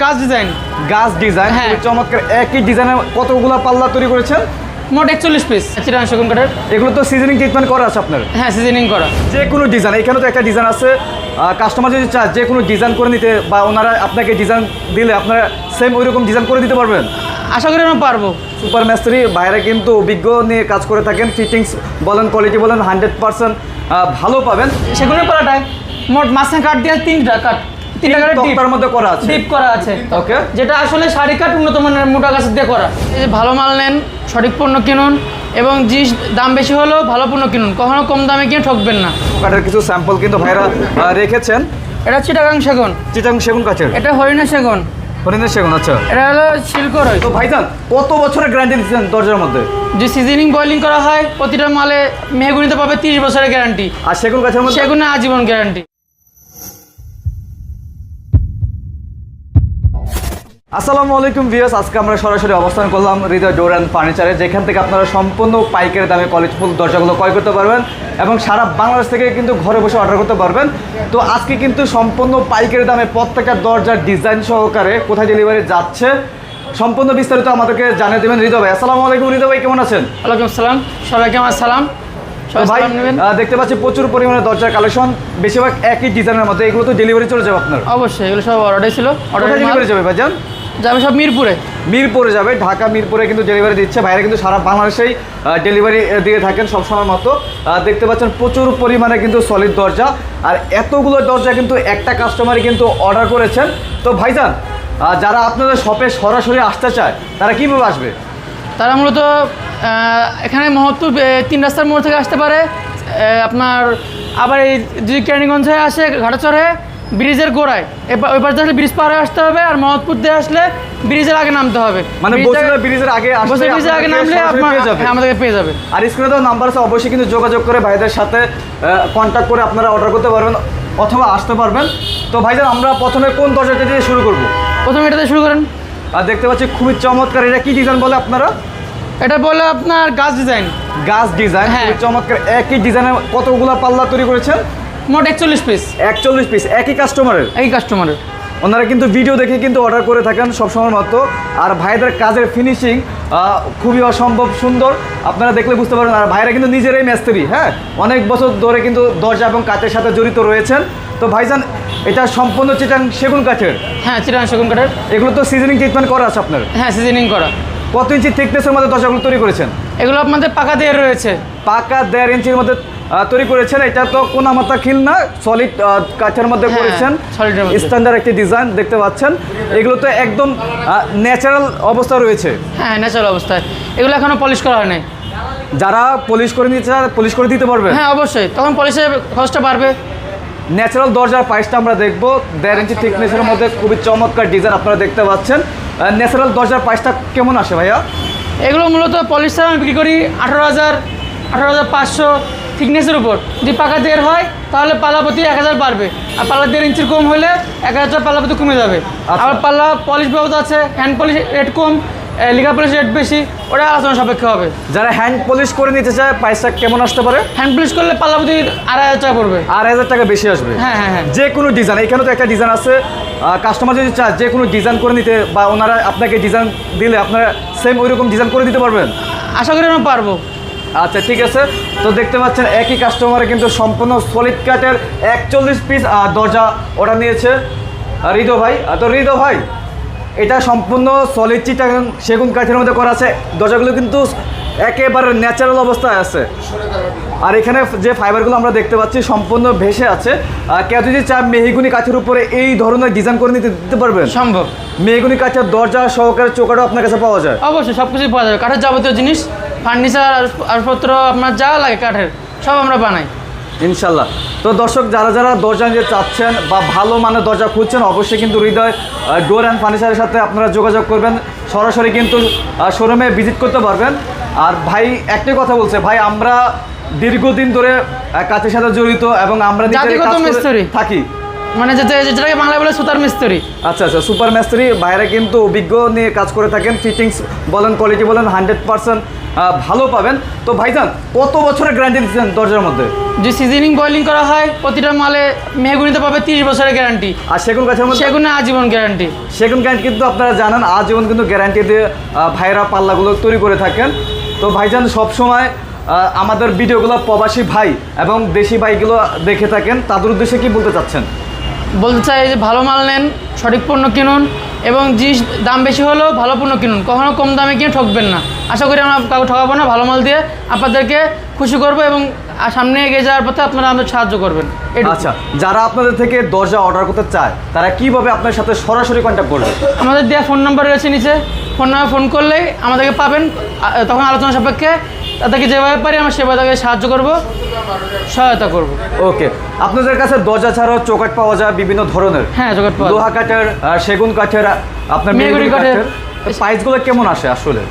গাছ ডিজাইন। গাছ ডিজাইন হ্যাঁ। চমৎকার। একই ডিজাইনের কতগুলো পাল্লা তৈরি করেছেন? মোট একচল্লিশ পিস চিরান সেগুন কাঠের এগুলো তো সিজনিং ট্রিটমেন্ট করা আছে আপনার? হ্যাঁ সিজনিং করা। যে কোনো ডিজাইন এখানে তো একটা ডিজাইন আছে। কাস্টমার যদি চায় যে কোনো ডিজাইন করে নিতে বা ওনারা আপনাকে ডিজাইন দিলে আপনারা সেম ওই রকম ডিজাইন করে দিতে পারবেন? আশা করি আমরা পারব। সুপার ম্যাস্ট্রি বাইরে কিন্তু অভিজ্ঞ নিয়ে কাজ করে থাকেন ফিটিংস বলেন কোয়ালিটি বলেন হান্ড্রেড পার্সেন্ট ভালো পাবেন। সেগুনের পালাটায় মোট মাঝখানে কাঠ দিয়ে তিনটা কাঠ ডিপ তক্তার মধ্যে করা আছে। ডিপ করা আছে। ওকে যেটা আসলে শাড়ি কাঠ উন্নত মানের মোটা গাছের দিয়ে করা। এই ভালো মাল নেন সঠিক পণ্য কিনুন এবং জিনিস দাম বেশি হলেও ভালো পণ্য কিনুন। কখনো কম দামে কিনে ঠকবেন না। কাঠের কিছু স্যাম্পল কিন্তু ভাইরা রেখেছেন। এটা চিটাগাং সেগুন। চিটাং সেগুন কাঠের? এটা হরিণা সেগুন। হরিণের সেগুন আচ্ছা। এটা হলো শিল্করই তো ভাইজান কত বছরের গ্যারান্টি দিচ্ছেন দরজার মধ্যে? যে সিজনিং বয়লিং করা হয় প্রতিটা মালে মেহগুনিতে পাবে তিরিশ বছরের গ্যারান্টি আর সেগুন গাছের মধ্যে? সেগুনে আজীবন গ্যারান্টি আসসালামু আলাইকুম ভিউয়ার্স আজকে আমরা সরাসরি অবস্থান করলাম হৃদয় ডোর অ্যান্ড ফার্নিচারে যেখান থেকে আপনারা সম্পূর্ণ পাইকারি দামে কলেজ ফুল দরজাগুলো ক্রয় করতে পারবেন এবং সারা বাংলাদেশ থেকে কিন্তু ঘরে বসে অর্ডার করতে পারবেন। তো আজকে কিন্তু সম্পূর্ণ পাইকারি দামে প্রত্যেকটা দরজার ডিজাইন সহকারে কোথায় ডেলিভারি যাচ্ছে সম্পূর্ণ বিস্তারিত আমাদেরকে জানিয়ে দেবেন হৃদয় ভাই। আসসালামু আলাইকুম হৃদয় ভাই কেমন আছেন? ওয়ালাইকুম আসসালাম। সবাইকে আমার সালাম। ভাই দেখতে পাচ্ছি প্রচুর পরিমাণে দরজার কালেকশন বেশিরভাগ একই ডিজাইনের মধ্যে এগুলো তো ডেলিভারি চলে যাবে আপনার। অবশ্যই এগুলো সব অর্ডার ছিল। অর্ডার ডেলিভারি যাবে ভাইজান? যাবে সব মিরপুরে? মিরপুরে যাবে ঢাকা মিরপুরে কিন্তু ডেলিভারি দিচ্ছে। বাইরে কিন্তু সারা বাংলাদেশেই ডেলিভারি দিয়ে থাকেন সবসময় মতো। দেখতে পাচ্ছেন প্রচুর পরিমাণে কিন্তু সলিড দরজা। আর এতগুলো দরজা কিন্তু একটা কাস্টমারই কিন্তু অর্ডার করেছেন। তো ভাইজান যারা আপনাদের শপে সরাসরি আসতে চায় তারা কীভাবে আসবে? তারা মূলত এখানে আহ, তিন রাস্তার মোড় থেকে আসতে পারে। আপনার আবার এই যদি কেরানীগঞ্জ হয়ে আসে ঘাটাচড়ে ব্রিজের গোড়ায়। এবার ওই পাশ দিয়ে আসলে ব্রিজ পার আসতে হবে আর মহৎপুর দিয়ে আসলে ব্রিজের আগে নামতে হবে। মানে ব্রিজের আগে- ব্রিজের আগে আসলে ব্রিজের আগে নামলে আমাদেরকে পেয়ে যাবে আর স্ক্রিনে তো নাম্বার আছে অবশ্যই কিন্তু যোগাযোগ করে ভাইদের সাথে কন্ট্যাক্ট করে আপনারা অর্ডার করতে পারবেন অথবা আসতে পারবেন। তো ভাইজান আমরা প্রথমে কোন দরজাটা দিয়ে শুরু করব? প্রথমে এটাতে শুরু করেন। আর দেখতে পাচ্ছি খুবই চমৎকার এটা কি ডিজাইন বলে আপনারা? এটা বলে আপনার গাছ ডিজাইন গাছ ডিজাইন হ্যাঁ। খুবই চমৎকার। একই ডিজাইনের কতগুলো পাল্লা তৈরি করেছেন? মোট একচল্লিশ পিস একচল্লিশ পিস একই কাস্টমারের এই কাস্টমারের ওনারা কিন্তু ভিডিও দেখে কিন্তু অর্ডার করে থাকেন সবসময় মতো আর ভাইদের কাজের ফিনিশিং খুবই অসম্ভব সুন্দর। আপনারা দেখলে বুঝতে পারবেন আর ভাইরা কিন্তু নিজেরাই মিস্ত্রি হ্যাঁ? অনেক বছর ধরে কিন্তু দরজা এবং কাঠের সাথে জড়িত রয়েছেন। তো ভাইজান এটা সম্পূর্ণ চিটাং সেগুন কাঠের? হ্যাঁ চিরান সেগুন কাঠের। এগুলো তো সিজনিং ট্রিটমেন্ট করা আছে আপনার? হ্যাঁ সিজনিং করা। কত ইঞ্চি থিকনেসের মধ্যে দরজাগুলো তৈরি করেছেন? এগুলো আপনাদের পাকা দিয়ে রয়েছে। পাকা দেড় ইঞ্চির মধ্যে তৈরি করেছেন। এটা তো কোন মাথা খিল না সলিড কাঠের মধ্যে হ্যাঁ, করেছেন। স্ট্যান্ডার্ড একটি ডিজাইন দেখতে পাচ্ছেন। এগুলো তো একদম ন্যাচারাল অবস্থা রয়েছে। হ্যাঁ ন্যাচারাল অবস্থায় এগুলো এখনও পলিশ করা হয় নাই যারা পলিশ করে নিতে চায় পলিশ করে দিতে পারবে। হ্যাঁ অবশ্যই। তখন পলিশের খরচটা বাড়বে। ন্যাচারাল দরজার প্রাইসটা আমরা দেখব। দেড় ইঞ্চি থিকনেসের মধ্যে খুবই চমৎকার ডিজাইন আপনারা দেখতে পাচ্ছেন। ন্যাচারাল দরজার প্রাইসটা কেমন আসে ভাইয়া? এগুলো মূলত পলিশ ছাড়া আমি বিক্রি করি আঠারো হাজার আঠারো হাজার পাঁচশো থিকনেসের উপর। যদি পাকা দেড় হয় তাহলে পাল্লা প্রতি এক হাজার বাড়বে। আর পাল্লা দেড় ইঞ্চির কম হলে এক হাজার পাল্লা প্রতি কমে যাবে। আর আবার পাল্লা পলিশ ব্যবস্থা আছে হ্যান্ড পলিশ রেট কম লিগা পলিশ রেট বেশি ওটা আলোচনা সাপেক্ষে হবে। যারা হ্যান্ড পলিশ করে নিতে চায় প্রাইসটা কেমন আসতে পারে? হ্যান্ড পলিশ করলে পাল্লাপতি আড়াই হাজার টাকা পড়বে। আড়াই হাজার টাকা বেশি আসবে। হ্যাঁ হ্যাঁ হ্যাঁ। যে কোনো ডিজাইন এখানে তো একটা ডিজাইন আছে। কাস্টমার যদি চায় যে কোনো ডিজাইন করে নিতে বা ওনারা আপনাকে ডিজাইন দিলে আপনারা সেম ওই রকম ডিজাইন করে দিতে পারবেন? আশা করি আমরা পারব। আচ্ছা ঠিক আছে। তো দেখতে পাচ্ছেন একই কাস্টমারে কিন্তু সম্পূর্ণ সলিড কাটের একচল্লিশ পিস দরজা অর্ডার নিয়েছে। হৃদয় ভাই তো হৃদয় ভাই এটা সম্পূর্ণ সলিড চিটাগাং সেগুন কাঠের মধ্যে করা আছে। দরজাগুলো কিন্তু একেবারে ন্যাচারাল অবস্থায় আছে। আর এখানে যে ফাইবারগুলো আমরা দেখতে পাচ্ছি সম্পূর্ণ ভেসে আছে। কেউ যদি চায় মেহিগুনি কাঠের উপরে এই ধরনের ডিজাইন করে নিতে দিতে পারবেন? সম্ভব। মেহিগুনি কাঠের দরজা সহকারে চোকাটাও আপনার কাছে পাওয়া যায়। অবশ্যই সব কিছুই পাওয়া যাবে। কাঠের যাবতীয় জিনিস ফার্নিচার আসপত্র আপনার যা লাগে কাঠের সব আমরা বানাই। ইনশাল্লাহ। তো দর্শক যারা যারা দরজা নিতে চাচ্ছেন বা ভালো মানের দরজা খুঁজছেন অবশ্যই কিন্তু হৃদয় ডোর অ্যান্ড ফার্নিচারের সাথে আপনারা যোগাযোগ করবেন। সরাসরি কিন্তু শোরুমে ভিজিট করতে পারবেন। আর ভাই একটাই কথা বলছে ভাই আমরা দীর্ঘদিন ধরে কাজের সাথে জড়িত এবং আমরা। থাকি। মানে যেটা যেটাকে বাংলায় বলে সুতার মিস্ত্রি। আচ্ছা আচ্ছা সুপার মিস্ত্রি। বাইরে কিন্তু অভিজ্ঞ নিয়ে কাজ করে থাকেন। ফিটিংস বলেন কোয়ালিটি বলেন হান্ড্রেড পার্সেন্ট ভালো পাবেন। তো ভাইজান কত বছরের গ্যারান্টি দিচ্ছেন দরজার মধ্যে? যে সিজনিং বয়লিং করা হয় প্রতিটা মালে মেহগুনিতে পাবে তিরিশ বছরের গ্যারান্টি আর সেগুন গাছের মধ্যে সেগুনে আজীবন গ্যারান্টি সেগুন গ্যারান্টি কিন্তু আপনারা জানেন আজীবন কিন্তু গ্যারান্টি দিয়ে ভাইরা পাল্লাগুলো তৈরি করে থাকেন। তো ভাইজান সবসময় আমাদের ভিডিওগুলো প্রবাসী ভাই এবং দেশি ভাইগুলো দেখে থাকেন। তাদের উদ্দেশ্যে কি বলতে চাচ্ছেন? বলতে চাই যে ভালো মাল নেন সঠিক পণ্য কিনুন এবং জিনিস দাম বেশি হলেও ভালো পণ্য কিনুন। কখনো কম দামে কিনে ঠকবেন না। আশা করি আমরা কাউকে ঠকাবো না ভালো মাল দিয়ে আপনাদেরকে খুশি করব এবং সামনে এগিয়ে যাওয়ার পথে আপনারা আমাদের সাহায্য করবেন। আচ্ছা যারা আপনাদের থেকে দরজা অর্ডার করতে চায় তারা কীভাবে আপনার সাথে সরাসরি কন্ট্যাক্ট করবে? আমাদের দেওয়া ফোন নাম্বার রয়েছে নিচে। ফোন নাম্বার ফোন করলেই আমাদেরকে পাবেন। তখন আলোচনা সাপেক্ষে তাদেরকে যেভাবে পারি আমরা সেভাবে তাদেরকে সাহায্য করব। সহায়তা করব। ওকে। আপনাদের কাছে দরজা ছাড়াও চৌকাট পাওয়া যায় বিভিন্ন ধরনের? হ্যাঁ জগৎ পাল লোহা কাঠের সেগুন কাঠের আপনার মেহগনি কাঠের। প্রাইসগুলো কেমন আসে আসলে?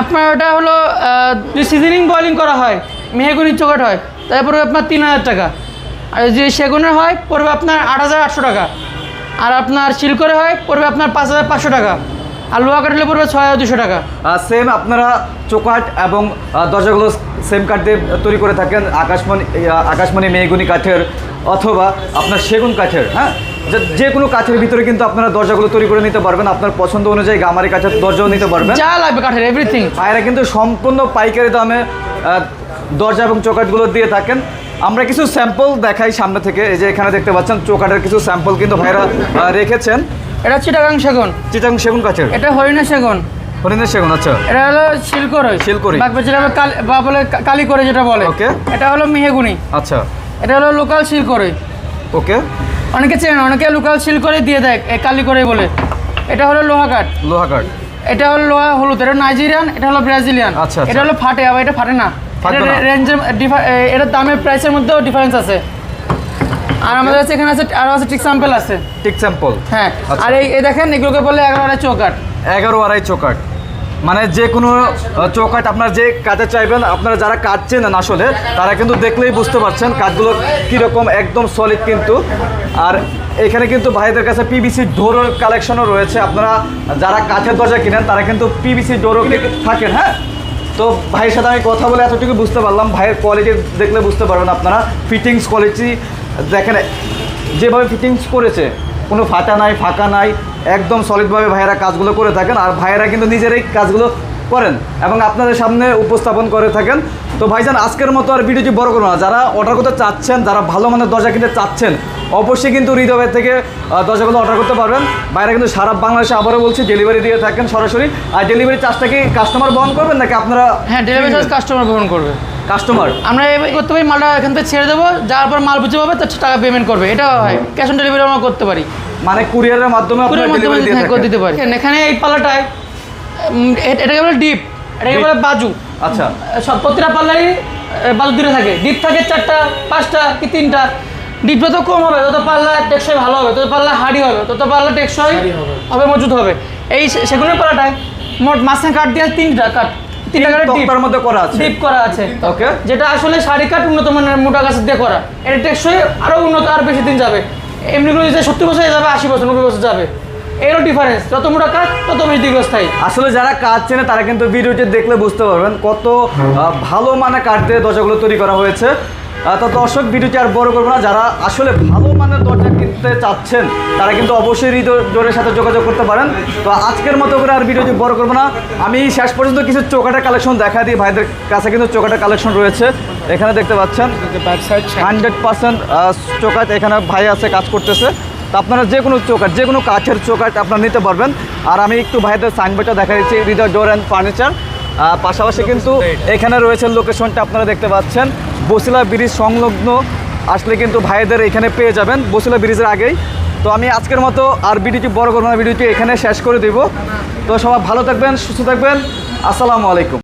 আপনার ওটা হলো সিজনিং বয়লিং করা হয় মেহগুনির চোকাট হয় তারপরে আপনার তিন হাজার টাকা। আর যদি সেগুনের হয় পড়বে আপনার আট হাজার আটশো টাকা। আর আপনার সিল্করে হয় পড়বে আপনার পাঁচ হাজার পাঁচশো টাকা। আর লোহা কাঠলে পড়বে ছয় হাজার দুশো টাকা। সেম আপনারা চৌকাট এবং দরজাগুলো সেম কাঠ দিয়ে তৈরি করে থাকেন আকাশমণি আকাশমণি মেহগুনি কাঠের অথবা আপনার সেগুন কাঠের হ্যাঁ? যে- কোনো কাঠের ভিতরে কিন্তু আপনারা দরজাগুলো তৈরি করে নিতে পারবেন আপনার পছন্দ অনুযায়ী গামারি কাঠের দরজাও নিতে পারবেন। যা লাগবে কাঠের এভরিথিং ভাইরা কিন্তু সম্পূর্ণ পাইকারি দামে দরজা এবং চৌকাটগুলো দিয়ে থাকেন। আমরা কিছু স্যাম্পল দেখাই সামনে থেকে এই যে এখানে দেখতে পাচ্ছেন চৌকাটের কিছু স্যাম্পল কিন্তু ভাইরা রেখেছেন। এটা চিটাগাং সেগুন। চিটাং সেগুন কাঠের। এটা হরিণা সেগুন। হরিণের সেগুন আচ্ছা। এটা হলো শিলকরই শিলকরই। বাগবা যেটা বা বলে কালি করে যেটা বলে। Okay. এটা হলো মেহেগুনি। আচ্ছা। এটা হলো লোকাল শিলকরই ওকে। অনেকে চেনে অনেকে লোকাল শিলকরে দিয়ে দেয় এ কালি করে বলে। এটা হলো লোহা কাঠ লোহা কাঠ এটা হলো লোহা হলুদ এটা নাইজেরিয়ান এটা হলো ব্রাজিলিয়ান। আচ্ছা, আচ্ছা। এটা হলো ফাটে আবার এটা ফাটে না? রেঞ্জের এটার দামের প্রাইসের মধ্যেও ডিফারেন্স আছে। আর আমাদের কাছে এখানে আছে আরও আছে টিক স্যাম্পল আছে। টিক স্যাম্পল হ্যাঁ আচ্ছা। আর এই দেখেন এগুলোকে বলে এগারো আড়াই চৌকাট এগারো আড়াই চৌকাট মানে যে কোনো চৌকাট আপনার যে কাজে চাইবেন আপনারা যারা কাজ চেনেন আসলে তারা কিন্তু দেখলেই বুঝতে পারছেন কাজগুলো কীরকম একদম সলিড কিন্তু। আর এখানে কিন্তু ভাইদের কাছে পিবিসি ডোরের কালেকশনও রয়েছে। আপনারা যারা কাঠের দরজা কিনেন তারা কিন্তু পিবিসি ডোরও থাকেন হ্যাঁ? তো ভাইয়ের সাথে আমি কথা বলে এতটুকু বুঝতে পারলাম। ভাইয়ের কোয়ালিটি দেখলে বুঝতে পারবেন আপনারা। ফিটিংস কোয়ালিটি দেখেন যেভাবে ফিটিংস করেছে কোনো ফাটা নাই ফাঁকা নাই একদম সলিডভাবে ভাইয়েরা কাজগুলো করে থাকেন আর ভাইয়েরা কিন্তু নিজেরাই কাজগুলো করেন এবং আপনাদের সামনে উপস্থাপন করে থাকেন। তো ভাইজান আজকের মতো আর ভিডিওটি বড় করব না। যারা অর্ডার করতে চাচ্ছেন যারা ভালো মানের দরজা কিনতে চাচ্ছেন অবশ্যই কিন্তু হৃদয়ের থেকে দরজাগুলো অর্ডার করতে পারবেন। বাইরে কিন্তু সারা বাংলাদেশে আবারও বলছি ডেলিভারি দিয়ে থাকেন সরাসরি। আর ডেলিভারি চার্জটা কি কাস্টমার বহন করবেন নাকি আপনারা হ্যাঁ ডেলিভারি চার্জ কাস্টমার বহন করবে। কাস্টমার আমরা করতে পারি মালটা এখান থেকে ছেড়ে দেবো যার পর মাল বুঝে পাবে তার টাকা পেমেন্ট করবে। এটা হয়। ক্যাশ অন ডেলিভারি আমরা করতে পারি। মানে কুরিয়ারের মাধ্যমে হ্যাঁ, করে দিতে পারি। এখানে এই পাল্লাটায় এটাকে বলে ডিপ এটাকে বলে বাজু। আচ্ছা। সব প্রতিটা পাল্লাই বাজু দূরে থাকে। ডিপ থাকে চারটা পাঁচটা কি তিনটা। ডিপ যত কম হবে তত পাল্লা টেকসই ভালো হবে তত পাল্লা হাড়ি হবে তত পাল্লা টেকসই হবে। মজুদ হবে। এই সে- সেগুনের পাল্লাটায় মোট মাঝখানে কাঠ দিয়ে তিনটা কাঠ তিনটা কাঠের ডিপ মধ্যে করা আছে। ডিপ করা আছে। ওকে। যেটা আসলে শাড়ি কাঠ উন্নত মানের মোটা গাছের দিয়ে করা। এটা টেকসই আরও উন্নত আর বেশি দিন যাবে। এমনিগুলো যে সত্তর বছর যাবে আশি বছর নব্বই বছর যাবে। এরও ডিফারেন্স যত মোটা কাঠ তত বেশি দীর্ঘস্থায়ী। আসলে যারা কাজ চেনে তারা কিন্তু ভিডিওটি দেখলে বুঝতে পারবেন কত ভালো মানে কাঠ দিয়ে দরজাগুলো তৈরি করা হয়েছে। তো দর্শক ভিডিওটি আর বড় করব না। যারা আসলে ভালো মানের দরজা কিনতে চাচ্ছেন তারা কিন্তু অবশ্যই হৃদয় জোরের সাথে যোগাযোগ করতে পারেন। তো আজকের মতো করে আর ভিডিওটি বড় করব না। আমি শেষ পর্যন্ত কিছু চোকাটের কালেকশন দেখা দিই। ভাইদের কাছে কিন্তু চোকাটের কালেকশন রয়েছে। এখানে দেখতে পাচ্ছেন হান্ড্রেড পার্সেন্ট চোকাট এখানে ভাই আছে কাজ করতেছে। তো আপনারা যে কোনো চোকাট যে কোনো কাঠের চোকাট আপনারা নিতে পারবেন। আর আমি একটু ভাইদের সাইনবোর্ডটা দেখা দিচ্ছি হৃদয় ডোর অ্যান্ড ফার্নিচার পাশাপাশি কিন্তু এখানে রয়েছে লোকেশনটা আপনারা দেখতে পাচ্ছেন। বসিলা ব্রিজ সংলগ্ন আসলে কিন্তু ভাইদের এখানে পেয়ে যাবেন বসিলা ব্রিজের আগেই। তো আমি আজকের মতো আর ভিডিওটি, বড় করব না ভিডিওটি এখানে শেষ করে দিব। তো সবাই ভালো থাকবেন, সুস্থ থাকবেন। আসসালামু আলাইকুম।